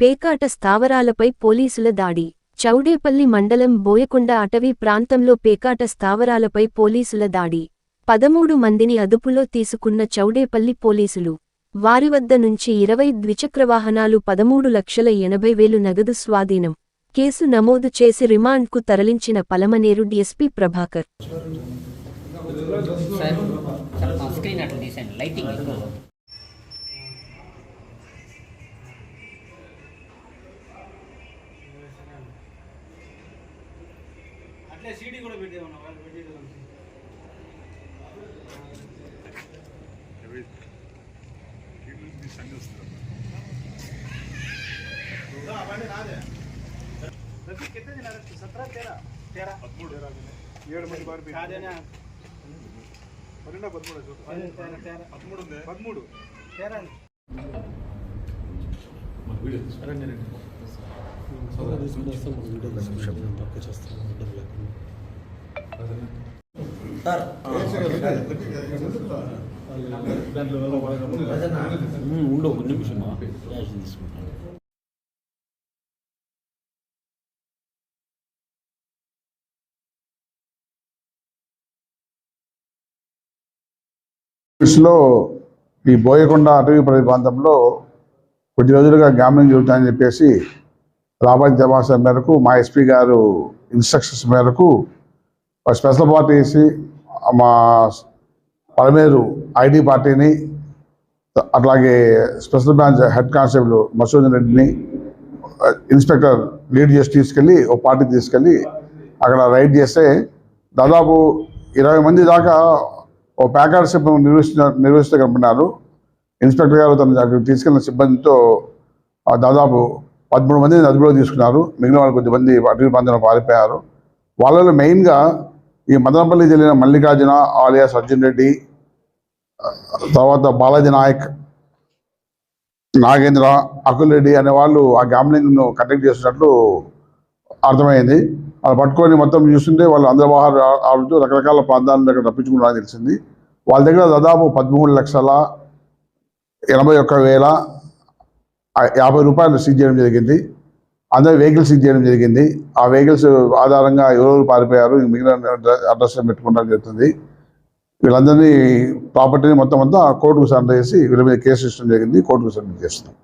పేకాట స్థావరాలపై పోలీసుల దాడి. చౌడేపల్లి మండలం బోయకొండ అటవీ ప్రాంతంలో పేకాట స్థావరాలపై పోలీసుల దాడి. పదమూడు మందిని అదుపులో తీసుకున్న చౌడేపల్లి పోలీసులు. వారి వద్ద నుంచి ఇరవై ద్విచక్రవాహనాలు పదమూడు లక్షల ఎనభై వేలు నగదు స్వాధీనం. కేసు నమోదు చేసి రిమాండ్కు తరలించిన పలమనేరు డిఎస్పీ ప్రభాకర్. అట్లా తీసాను లైటింగ్ ఎక్కువ అట్లే సీడీ కూడా పెట్టేమన్నా వాళ్ళు పెట్టేది అవన్నీ నాదే రఫీ कितने दिन अरेस्ट सत्रह तेरह तेरह ఏడు మంది పారిపోయింది కాదేనా పన్నెండా పదమూడు तेरह तेरह పదమూడు ఉంది పదమూడు तेरह ఉండు ఒక తీసుకుంటాను లో ఈ బోయకొండ అటవీ పరిధి ప్రాంతంలో కొద్ది రోజులుగా గ్యామ్లింగ్ జరుగుతాయని చెప్పేసి రాబోయే జమాసం మేరకు మా ఎస్పీ గారు ఇన్స్ట్రక్షన్స్ మేరకు స్పెషల్ పార్టీ వేసి మా పలమేరు ఐడి పార్టీని అట్లాగే special branch head constable Masudan రెడ్డిని ఇన్స్పెక్టర్ లీడ్ చేసి తీసుకెళ్ళి ఒక పార్టీ తీసుకెళ్ళి అక్కడ రైడ్ చేస్తే దాదాపు ఇరవై మంది దాకా ఓ ప్యాకర్ సిబ్బంది నిర్వహిస్తున్న నిర్వహిస్తూ కనపడినారు ఇన్స్పెక్టర్ గారు తన అక్కడ తీసుకెళ్ళిన సిబ్బందితో దాదాపు పదమూడు మంది అదుపులో తీసుకున్నారు. మిగిలిన వాళ్ళు కొద్దిమంది అటవీ ప్రాంతంలో పారిపోయారు. వాళ్ళలో మెయిన్గా ఈ మదనపల్లి చెందిన మల్లికార్జున ఆలియా అర్జున్ రెడ్డి తర్వాత బాలాజీ నాయక్ నాగేంద్ర అకుల్ రెడ్డి అనే వాళ్ళు ఆ గ్యాంబ్లింగ్ను కండక్ట్ చేస్తున్నట్లు అర్థమైంది. వాళ్ళు పట్టుకొని మొత్తం చూస్తుంటే వాళ్ళు అందరి ఆడుతూ రకరకాల ప్రాంతాల దగ్గర తప్పించుకున్నారని తెలిసింది. వాళ్ళ దగ్గర దాదాపు పదమూడు లక్షల ఎనభై ఒక్క వేల యాభై రూపాయలు సీజ్ చేయడం జరిగింది. అందరూ వెహికల్స్ సీజ్ చేయడం జరిగింది. ఆ వెహికల్స్ ఆధారంగా ఎవరెవరు పారిపోయారు మిగిలిన అడ్రస్ పెట్టుకోవడం జరుగుతుంది. వీళ్ళందరినీ ప్రాపర్టీని మొత్తం అంతా కోర్టుకు సరెండర్ చేసి వీళ్ళ మీద కేసు ఇష్టం జరిగింది. కోర్టుకు సబ్మిట్ చేస్తున్నాం.